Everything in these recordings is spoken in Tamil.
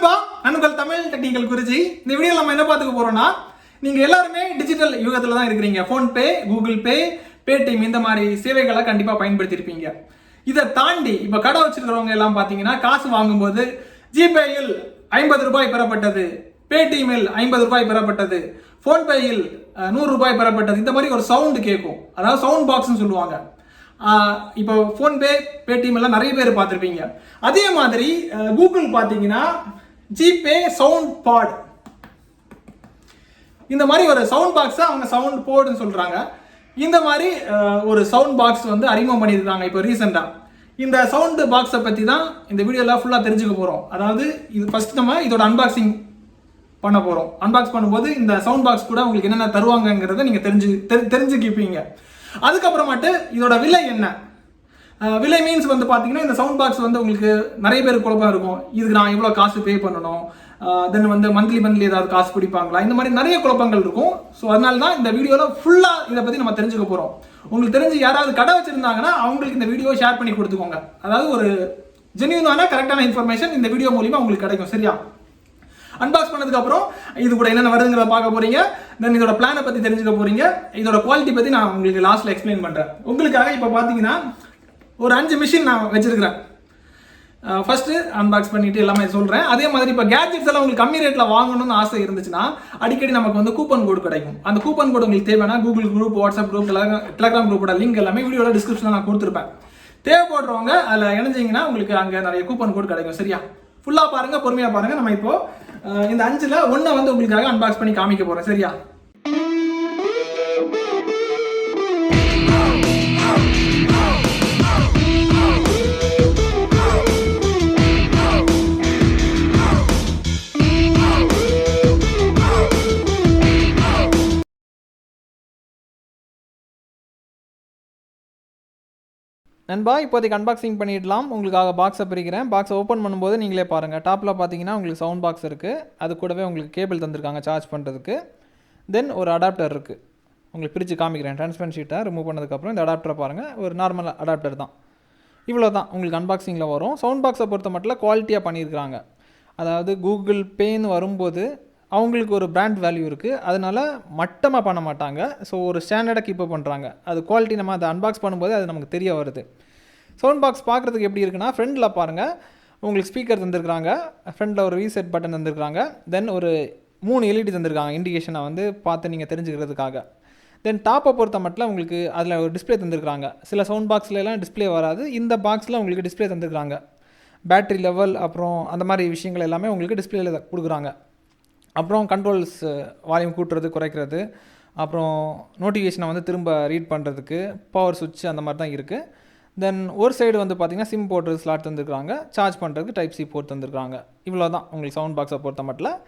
நண்பா நண்பர்கள் தமிழ் டெக்னிக்கல் குறிச்சி. இந்த வீடியோ நம்ம என்ன பார்த்துக்க போறோம்னா நீங்க எல்லாருமே டிஜிட்டல் யுகத்துல தான் இருக்கிறீங்க. ஃபோன்பே கூகுள் பே பேடிஎம் இந்த மாதிரி சேவைகளை கண்டிப்பா பயன்படுத்தியிருப்பீங்க. இதை தாண்டி இப்ப கடை வச்சிருக்கிறவங்க எல்லாம் பாத்தீங்கன்னா காசு வாங்கும்போது ஜிபேயில் ஐம்பது ரூபாய் பெறப்பட்டது பேடிஎம்மில் ஐம்பது ரூபாய் பெறப்பட்டது ஃபோன்பேயில் நூறு ரூபாய் பெறப்பட்டது. இந்த மாதிரி ஒரு சவுண்டு கேட்கும். அதாவது சவுண்ட் பாக்ஸ்னு சொல்லுவாங்க. இப்போ ஃபோன்பே பேடிஎம் எல்லாம் நிறைய பேர் பார்த்துருப்பீங்க. அதே மாதிரி கூகுள் பார்த்தீங்கன்னா ஜிபே சவுண்ட் பாட் இந்த மாதிரி ஒரு சவுண்ட் பாக்ஸை அவங்க சவுண்ட் போர்டுன்னு சொல்கிறாங்க இந்த மாதிரி ஒரு சவுண்ட் பாக்ஸ் வந்து அறிமுகம் பண்ணியிருக்காங்க இப்போ ரீசெண்டாக இந்த சவுண்டு பாக்ஸை பற்றி தான் இந்த வீடியோவில் ஃபுல்லாக தெரிஞ்சுக்க போகிறோம் அதாவது இது ஃபர்ஸ்ட் நம்ம இதோட அன்பாக்சிங் பண்ண போகிறோம் அன்பாக்ஸ் பண்ணும்போது இந்த சவுண்ட் பாக்ஸ் கூட உங்களுக்கு என்னென்ன தருவாங்கங்கிறத நீங்கள் தெரிஞ்சு தெரி தெரிஞ்சுக்கிப்பீங்க. அதுக்கப்புறமாட்டு இதோட விலை என்ன? விலை மீன்ஸ் வந்து பார்த்தீங்கன்னா இந்த சவுண்ட் பாக்ஸ் வந்து உங்களுக்கு நிறைய பேர் குழப்பம் இருக்கும். இதுக்கு நான் எவ்வளோ காசு பே பண்ணணும். தென் வந்து மந்த்லி மந்த்லி ஏதாவது காசு பிடிப்பாங்களா? இந்த மாதிரி நிறைய குழப்பங்கள் இருக்கும். ஸோ அதனால தான் இந்த வீடியோவில் ஃபுல்லாக இதை பற்றி நம்ம தெரிஞ்சுக்க போகிறோம் உங்களுக்கு தெரிஞ்சு யாராவது கடை வச்சுருந்தாங்கன்னா அவங்களுக்கு இந்த வீடியோ ஷேர் பண்ணி கொடுத்துக்கோங்க. அதாவது ஒரு ஜென்யூனான கரெக்டான இன்ஃபர்மேஷன் இந்த வீடியோ மூலிமா உங்களுக்கு கிடைக்கும். சரியா? அன்பாக்ஸ் பண்ணதுக்கப்புறம் இது கூட என்னென்ன வருதுங்கிறத பார்க்க போகிறீங்க தென் இதோட பிளானை பற்றி தெரிஞ்சுக்க போகிறீங்க இதோட குவாலிட்டி பற்றி நான் உங்களுக்கு லாஸ்ட்டில் எக்ஸ்பிளைன் பண்ணுறேன் உங்களுக்காக இப்போ பார்த்தீங்கன்னா ஒரு அஞ்சு மிஷின் நான் வச்சிருக்கிறேன். ஃபஸ்ட்டு அன்பாக்ஸ் பண்ணிட்டு எல்லாமே சொல்கிறேன் அதே மாதிரி இப்போ கேட்ஜெட்ஸ் எல்லாம் உங்களுக்கு கம்மி ரேட்டில் வாங்கணும்னு ஆசை இருந்துச்சுன்னா அடிக்கடி நமக்கு வந்து கூப்பன் கோடு கிடைக்கும். அந்த கூப்பன் கோடு உங்களுக்கு தேவைன்னா Google group WhatsApp group Telegram குரூப்போட லிங்க் எல்லாமே வீடியோட டிஸ்கிரிப்ஷனில் நான் கொடுத்துருப்பேன். தேவைப்படுறவங்க அதில் இணைஞ்சிங்கன்னா உங்களுக்கு அங்கே நிறைய கூப்பன் கோடு கிடைக்கும் சரியா? ஃபுல்லாக பாருங்கள் பொறுமையாக பாருங்கள் நம்ம இப்போ இந்த அஞ்சில் ஒன்றை வந்து உங்களுக்காக அன்பாக்ஸ் பண்ணி காமிக்க போகிறோம் சரியா? நண்பா இப்போதைக்கு அன்பாக்சிங் பண்ணிடலாம். உங்களுக்காக பாக்ஸை பிரிக்கிறேன். பாக்ஸை ஓப்பன் பண்ணும்போது நீங்களே பாருங்கள் டாப்பில் பார்த்தீங்கன்னா உங்களுக்கு சவுண்ட் பாக்ஸ் இருக்குது அது கூடவே உங்களுக்கு கேபிள் தந்திருக்காங்க சார்ஜ் பண்ணுறதுக்கு தென் ஒரு அடாப்டர் இருக்குது உங்களுக்கு பிரித்து காமிக்கிறேன். டிரான்ஸ்பரன்ட் ஷீட்டை ரிமூவ் பண்ணதுக்கப்புறம் இந்த அடாப்டரை பாருங்கள் ஒரு நார்மல் அடாப்டர் தான். இவ்வளோ தான் உங்களுக்கு அன்பாக்சிங்கில் வரும். சவுண்ட் பாக்ஸை பொறுத்த மட்டும் குவாலிட்டியாக பண்ணியிருக்கிறாங்க. அதாவது கூகுள் பேன்னு வரும்போது அவங்களுக்கு ஒரு பிராண்ட் வேல்யூ இருக்குது அதனால் மட்டமாக பண்ண மாட்டாங்க. ஸோ ஒரு ஸ்டாண்டர்டாக கீப் பண்ணுறாங்க அது குவாலிட்டி நம்ம அதை அன்பாக்ஸ் பண்ணும்போது அது நமக்கு தெரிய வருது. சவுண்ட் பாக்ஸ் பார்க்குறதுக்கு எப்படி இருக்குன்னா ஃப்ரண்டில் பாருங்கள் உங்களுக்கு ஸ்பீக்கர் தந்திருக்கிறாங்க. ஃப்ரண்டில் ஒரு ரீசெட் பட்டன் தந்திருக்காங்க தென் ஒரு மூணு எல்இடி தந்திருக்காங்க. இண்டிகேஷனை வந்து பார்த்து நீங்கள் தெரிஞ்சுக்கிறதுக்காக. தென் டாப்பை பொறுத்த மட்டும் உங்களுக்கு அதில் ஒரு டிஸ்ப்ளே தந்திருக்கிறாங்க. சில சவுண்ட் பாக்ஸ்லாம் டிஸ்ப்ளே வராது. இந்த பாக்ஸில் உங்களுக்கு டிஸ்ப்ளே தந்திருக்கிறாங்க. பேட்டரி லெவல் அப்புறம் அந்த மாதிரி விஷயங்கள் எல்லாமே உங்களுக்கு டிஸ்பிளேல கொடுக்குறாங்க. அப்புறம் கண்ட்ரோல்ஸ் வால்யூம் கூட்டுறது குறைக்கிறது. அப்புறம் நோட்டிஃபிகேஷனை வந்து திரும்ப ரீட் பண்ணுறதுக்கு பவர் சுவிட்ச் அந்த மாதிரி தான் இருக்குது தென் ஒரு சைடு வந்து பார்த்தீங்கன்னா சிம் போட்டு ஸ்லாட் தந்துருக்காங்க சார்ஜ் பண்ணுறதுக்கு டைப் சி போர்ட் தந்துருக்காங்க இவ்வளோ தான் உங்களுக்கு சவுண்ட் பாக்ஸை பொறுத்த மட்டும்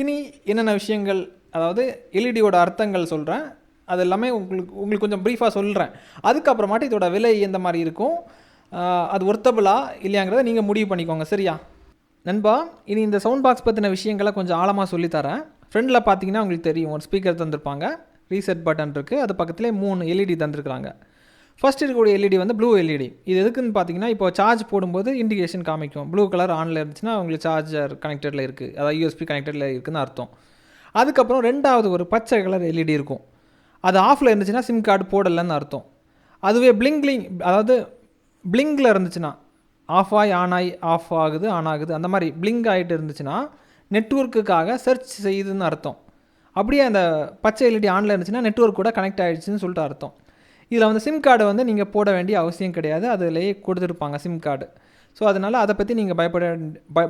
இனி என்னென்ன விஷயங்கள் அதாவது எல்இடியோட அர்த்தங்கள் சொல்கிறேன் அது எல்லாமே உங்களுக்கு உங்களுக்கு கொஞ்சம் ப்ரீஃபாக சொல்கிறேன் அதுக்கப்புறமாட்டு இதோட விலை எந்த மாதிரி இருக்கும்? அது ஒர்த்தபிளா இல்லையாங்கிறத நீங்கள் முடிவு பண்ணிக்கோங்க. சரியா? நண்பா இனி இந்த சவுண்ட் பாக்ஸ் பற்றின விஷயங்களை கொஞ்சம் ஆழமாக சொல்லித்தரேன். ஃப்ரெண்டில் பார்த்தீங்கன்னா உங்களுக்கு தெரியும் ஒரு ஸ்பீக்கர் தந்திருப்பாங்க. ரீசெட் பட்டன் இருக்குது அது பக்கத்துலேயே மூணு எல்இடி தந்திருக்காங்க ஃபர்ஸ்ட் இருக்கக்கூடிய எல்இடி வந்து ப்ளூ எல்இடி இது எதுக்குன்னு பார்த்தீங்கன்னா இப்போ சார்ஜ் போடும்போது இண்டிகேஷன் காமிக்கும். ப்ளூ கலர் ஆனில் இருந்துச்சுன்னா உங்களுக்கு சார்ஜர் கனெக்டடில் இருக்குது அதாவது யூஎஸ்பி கனெக்டடில் இருக்குதுன்னு அர்த்தம். அதுக்கப்புறம் ரெண்டாவது ஒரு பச்சை கலர் எல்இடி இருக்கும். அது ஆஃபில் இருந்துச்சுன்னா சிம் கார்டு போடலைன்னு அர்த்தம். அதுவே பிளிங்க்லிங் அதாவது பிளிங்கில் இருந்துச்சுன்னா ஆஃப் ஆகி ஆன் ஆகி ஆஃப் ஆகுது ஆன் ஆகுது அந்த மாதிரி பிளிங்க் ஆகிட்டு இருந்துச்சுன்னா நெட்ஒர்க்குக்காக சர்ச் செய்யுதுன்னு அர்த்தம். அப்படியே அந்த பச்சை எல்இடி ஆனில் இருந்துச்சுன்னா நெட்ஒர்க் கூட கனெக்ட் ஆகிடுச்சின்னு சொல்லிட்டு அர்த்தம். இதில் வந்து சிம் கார்டை வந்து நீங்கள் போட வேண்டிய அவசியம் கிடையாது. அதிலேயே கொடுத்துருப்பாங்க சிம் கார்டு ஸோ அதனால் அதை பற்றி நீங்கள் பயப்பட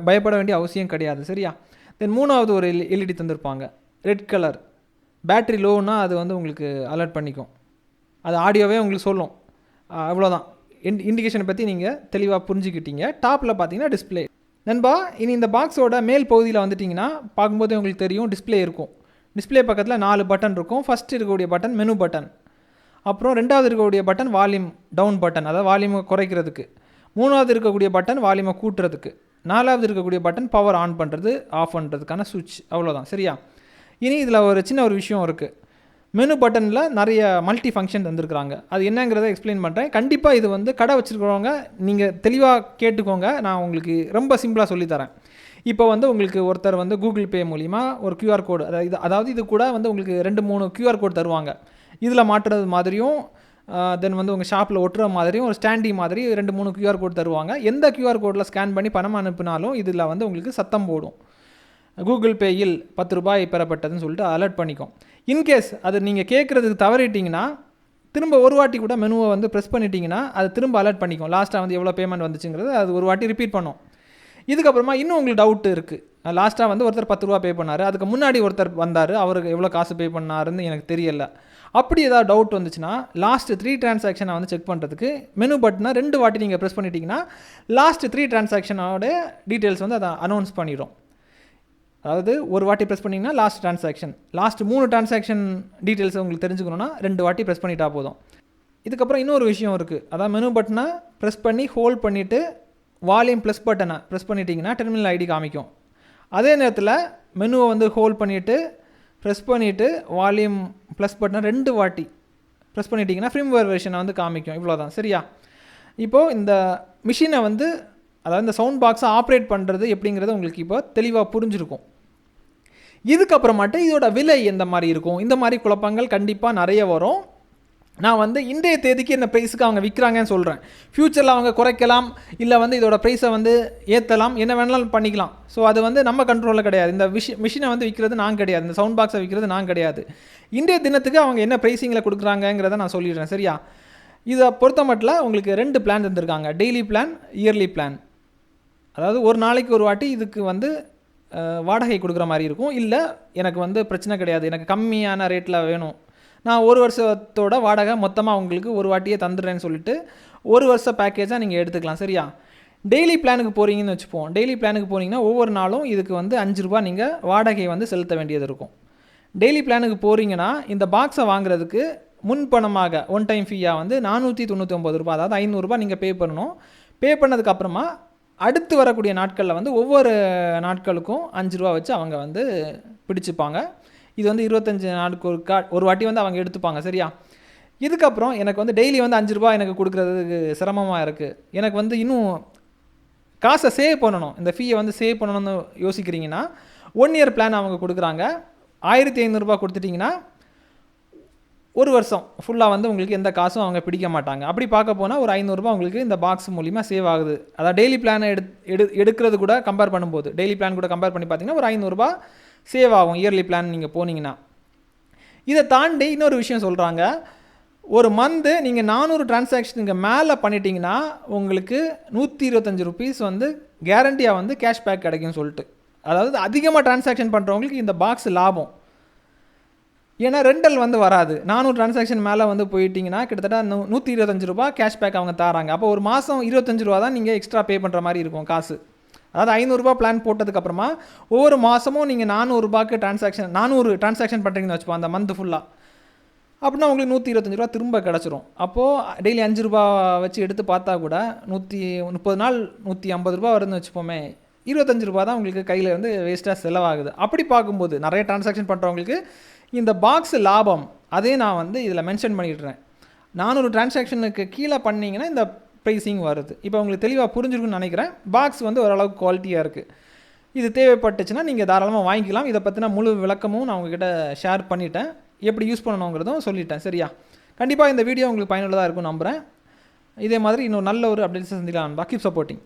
பயப்பட வேண்டிய அவசியம் கிடையாது. சரியா? தென் மூணாவது ஒரு எல் எல்இடி தந்திருப்பாங்க. ரெட் கலர் பேட்ரி லோன்னா அது வந்து உங்களுக்கு அலர்ட் பண்ணிக்கும். அது ஆடியோவே உங்களுக்கு சொல்லும். அவ்வளோதான் இன் இண்டிகேஷனை பற்றி நீங்கள் தெளிவாக புரிஞ்சுக்கிட்டீங்க. டாப்பில் பார்த்தீங்கன்னா டிஸ்ப்ளே நண்பா இனி இந்த பாக்ஸோட மேல் பகுதியில் வந்துட்டிங்கன்னா பார்க்கும்போது உங்களுக்கு தெரியும் டிஸ்ப்ளே இருக்கும். டிஸ்ப்ளே பக்கத்தில் நாலு பட்டன் இருக்கும். ஃபஸ்ட் இருக்கக்கூடிய பட்டன் மெனு பட்டன் அப்புறம் ரெண்டாவது இருக்கக்கூடிய பட்டன் வால்யூம் டவுன் பட்டன் அதாவது வால்யூமை குறைக்கிறதுக்கு. மூணாவது இருக்கக்கூடிய பட்டன் வால்யூமை கூட்டுறதுக்கு. நாலாவது இருக்கக்கூடிய பட்டன் பவர் ஆன் பண்ணுறது ஆஃப் பண்ணுறதுக்கான சுவிட்ச் அவ்வளோதான் சரியா? இனி இதில் ஒரு சின்ன ஒரு விஷயம் இருக்குது மெனு பட்டனில் நிறைய மல்டி ஃபங்க்ஷன் தந்திருக்கிறாங்க. அது என்னங்கிறத எக்ஸ்பிளைன் பண்ணுறேன் கண்டிப்பாக இது வந்து கடை வச்சுருக்கிறவங்க நீங்கள் தெளிவாக கேட்டுக்கோங்க. நான் உங்களுக்கு ரொம்ப சிம்பிளாக சொல்லித்தரேன். இப்போ வந்து உங்களுக்கு ஒருத்தர் வந்து கூகுள் பே மூலிமா ஒரு க்யூஆர் கோடு அதாவது இது அதாவது இது கூட வந்து உங்களுக்கு ரெண்டு மூணு க்யூஆர் கோட் தருவாங்க. இதில் மாட்டுறது மாதிரியும் தென் வந்து உங்கள் ஷாப்பில் ஒட்டுற மாதிரியும் ஒரு ஸ்டாண்டி மாதிரி ரெண்டு மூணு க்யூஆர் கோட் தருவாங்க. எந்த க்யூஆர் கோடில் ஸ்கேன் பண்ணி பணம் அனுப்பினாலும் இதில் வந்து உங்களுக்கு சத்தம் போடும். கூகுள் பேயில் பத்து ரூபாய் பெறப்பட்டதுன்னு சொல்லிட்டு அலர்ட் பண்ணிக்கும். இன்கேஸ் அது நீங்கள் கேட்குறதுக்கு தவறிட்டிங்கன்னா திரும்ப ஒரு வாட்டி கூட மெனுவை வந்து ப்ரெஸ் பண்ணிட்டீங்கன்னா அது திரும்ப அலர்ட் பண்ணிக்கும். லாஸ்ட்டாக வந்து எவ்வளோ பேமெண்ட் வந்துச்சுங்கிறது அது ஒரு வாட்டி ரிப்பீட் பண்ணும். இதுக்கப்புறமா இன்னும் உங்களுக்கு டவுட் இருக்குது லாஸ்ட்டாக வந்து ஒருத்தர் பத்து ரூபா பே பண்ணார். அதுக்கு முன்னாடி ஒருத்தர் வந்தார். அவருக்கு எவ்வளோ காசு பே பண்ணாருன்னு எனக்கு தெரியல. அப்படி ஏதாவது டவுட் வந்துச்சுன்னா லாஸ்ட்டு த்ரீ டிரான்சாக்ஷனை வந்து செக் பண்ணுறதுக்கு மெனு பட்டனை ரெண்டு வாட்டி நீங்கள் ப்ரெஸ் பண்ணிட்டீங்கன்னா லாஸ்ட்டு த்ரீ டிரான்சாக்ஷனோட டீட்டெயில்ஸ் வந்து அதை அனௌன்ஸ் பண்ணிடும் அதாவது ஒரு வாட்டி ப்ரெஸ் பண்ணிங்கன்னா லாஸ்ட் ட்ரான்சாக்ஷன் லாஸ்ட் மூணு ட்ரான்சாக்ஷன் டீட்டெயில்ஸ் உங்களுக்கு தெரிஞ்சுக்கணுன்னா ரெண்டு வாட்டி ப்ரெஸ் பண்ணிட்டா போதும். இதுக்கப்புறம் இன்னொரு விஷயம் இருக்குது அதாவது மெனு பட்டனை ப்ரெஸ் பண்ணி ஹோல்ட் பண்ணிவிட்டு வால்யூம் ப்ளஸ் பட்டனை ப்ரெஸ் பண்ணிட்டீங்கன்னா டெர்மினல் ஐடி காமிக்கும். அதே நேரத்தில் மெனுவை வந்து ஹோல்ட் பண்ணிவிட்டு ப்ரெஸ் பண்ணிவிட்டு வால்யூம் ப்ளஸ் பட்டனை ரெண்டு வாட்டி ப்ரெஸ் பண்ணிட்டீங்கன்னா ஃப்ரீம்வேர் வெர்ஷனை வந்து காமிக்கும். இவ்வளோதான் சரியா? இப்போது இந்த மிஷினை வந்து அதாவது இந்த சவுண்ட் பாக்ஸை ஆப்ரேட் பண்ணுறது எப்படிங்கிறது உங்களுக்கு இப்போ தெளிவாக புரிஞ்சிருக்கும். இதுக்கப்புறமாட்டு இதோட விலை எந்த மாதிரி இருக்கும்? இந்த மாதிரி குழப்பங்கள் கண்டிப்பாக நிறைய வரும். நான் வந்து இன்றைய தேதிக்கு என்ன ப்ரைஸுக்கு அவங்க விற்கிறாங்கன்னு சொல்கிறேன் ஃப்யூச்சரில் அவங்க குறைக்கலாம் இல்லை வந்து இதோட ப்ரைஸை வந்து ஏற்றலாம் என்ன வேணாலும் பண்ணிக்கலாம். ஸோ அது வந்து நம்ம கண்ட்ரோலில் கிடையாது. இந்த மிஷி மிஷினை வந்து விற்கிறது நான் கிடையாது. இந்த சவுண்ட் பாக்ஸை விற்கிறது நான் கிடையாது. இன்றைய தினத்துக்கு அவங்க என்ன ப்ரைஸிங்கில் கொடுக்குறாங்கங்கிறத நான் சொல்லிடுறேன். சரியா? இதை பொறுத்த மட்டும் உங்களுக்கு ரெண்டு பிளான் தந்திருக்காங்க. டெய்லி பிளான் இயர்லி பிளான் அதாவது ஒரு நாளைக்கு ஒரு வாட்டி இதுக்கு வந்து வாடகை கொடுக்குற மாதிரி இருக்கும். இல்லை எனக்கு வந்து பிரச்சனை கிடையாது. எனக்கு கம்மியான ரேட்டில் வேணும். நான் ஒரு வருஷத்தோட வாடகை மொத்தமாக உங்களுக்கு ஒரு வாட்டியே தந்துடுறேன்னு சொல்லிட்டு ஒரு வருஷ பேக்கேஜாக நீங்கள் எடுத்துக்கலாம். சரியா? டெய்லி பிளானுக்கு போகிறீங்கன்னு வச்சுப்போம். டெய்லி பிளானுக்கு போனீங்கன்னா ஒவ்வொரு நாளும் இதுக்கு வந்து அஞ்சு ரூபா நீங்கள் வாடகை வந்து செலுத்த வேண்டியது இருக்கும். டெய்லி பிளானுக்கு போகிறீங்கன்னா இந்த பாக்ஸை வாங்குறதுக்கு முன்பணமாக ஒன் டைம் ஃபீயாக வந்து நானூற்றி தொண்ணூற்றி ஒம்பது ரூபா அதாவது ஐநூறுரூபா நீங்கள் பே பண்ணணும். பே பண்ணதுக்கப்புறமா அடுத்து வரக்கூடிய நாட்களில் வந்து ஒவ்வொரு நாட்களுக்கும் அஞ்சு ரூபா வச்சு அவங்க வந்து பிடிச்சிப்பாங்க. இது வந்து இருபத்தஞ்சு நாளுக்கு ஒரு கா ஒரு வாட்டி வந்து அவங்க எடுத்துப்பாங்க சரியா? இதுக்கப்புறம் எனக்கு வந்து டெய்லி வந்து அஞ்சு ரூபா எனக்கு கொடுக்குறதுக்கு சிரமமாக இருக்குது எனக்கு வந்து இன்னும் காசை சேவ் பண்ணணும். இந்த ஃபீயை வந்து சேவ் பண்ணணும்னு யோசிக்கிறீங்கன்னா ஒன் இயர் பிளான் அவங்க கொடுக்குறாங்க. ஆயிரத்தி ஐநூறுரூபா கொடுத்துட்டிங்கன்னா ஒரு வருஷம் ஃபுல்லாக வந்து உங்களுக்கு எந்த காசும் அவங்க பிடிக்க மாட்டாங்க. அப்படி பார்க்க போனால் ஒரு ஐநூறுரூபா உங்களுக்கு இந்த பாக்ஸ் மூலிமா சேவ் ஆகுது. அதாவது டெய்லி பிளானை எடு எடு எடுக்கிறது கூட கம்பேர் பண்ணும்போது. டெய்லி பிளான் கூட கம்பேர் பண்ணி பார்த்தீங்கன்னா ஒரு ஐநூறுரூபா சேவ் ஆகும் இயர்லி பிளான் நீங்கள் போனீங்கன்னா. இதை தாண்டி இன்னொரு விஷயம் சொல்கிறாங்க ஒரு மந்த்து நீங்கள் நானூறு டிரான்சாக்ஷனுக்கு மேலே பண்ணிட்டீங்கன்னா உங்களுக்கு நூற்றி இருபத்தஞ்சி ருபீஸ் வந்து கேரண்டியாக வந்து கேஷ்பேக் கிடைக்கும்னு சொல்லிட்டு. அதாவது அதிகமாக டிரான்சாக்ஷன் பண்ணுறவங்களுக்கு இந்த பாக்ஸ் லாபம். ஏன்னா ரெண்டல் வந்து வராது. நானூறு டிரான்சாக்ஷன் மேலே வந்து போயிட்டீங்கன்னா கிட்டத்தட்ட நூற்றி இருபத்தஞ்சு ரூபா கேஷ்பேக் அவங்க தராங்க. அப்போ ஒரு மாதம் இருபத்தஞ்சு ரூபா தான் நீங்கள் எக்ஸ்ட்ரா பே பண்ணுற மாதிரி இருக்கும் காசு. அதாவது ஐநூறுரூபா பிளான் போட்டதுக்கப்புறமா ஒவ்வொரு மாதமும் நீங்கள் நானூறுரூபாக்கு டிரான்சாக்ஷன் நானூறு டிரான்சாக்ஷன் பண்ணுறீங்கன்னு வச்சுப்போம் அந்த மந்த் ஃபுல்லாக அப்படின்னா உங்களுக்கு நூற்றி இருபத்தஞ்சு ரூபா திரும்ப கிடச்சிரும். அப்போது டெய்லி அஞ்சு ரூபா வச்சு எடுத்து பார்த்தா கூட நூற்றி முப்பது நாள் நூற்றி ஐம்பது ரூபா வருதுன்னு வச்சுப்போமே இருபத்தஞ்சு ரூபா தான் உங்களுக்கு கையில் வந்து வேஸ்ட்டாக செலவாகுது. அப்படி பார்க்கும்போது நிறைய டிரான்சாக்ஷன் பண்ணுறவங்களுக்கு இந்த பாக்ஸ் லாபம் அதே நான் வந்து இதில் மென்ஷன் பண்ணிடுறேன் நானூறு டிரான்சாக்ஷனுக்கு கீழே பண்ணிங்கன்னா இந்த ப்ரைஸிங் வருது. இப்போ உங்களுக்கு தெளிவாக புரிஞ்சிருக்குன்னு நினைக்கிறேன். பாக்ஸ் வந்து ஓரளவுக்கு குவாலிட்டியாக இருக்குது இது தேவைப்பட்டுச்சுன்னா நீங்கள் தாராளமாக வாங்கிக்கலாம். இதை பற்றின முழு விளக்கமும் நான் உங்ககிட்ட ஷேர் பண்ணிட்டேன். எப்படி யூஸ் பண்ணணுங்கிறதும் சொல்லிட்டேன். சரியா? கண்டிப்பாக இந்த வீடியோ உங்களுக்கு பயனுள்ளதாக இருக்கும் நம்புகிறேன் இதே மாதிரி இன்னும் நல்ல ஒரு அப்டேட்ஸ் சந்திக்கலாம். Keep supporting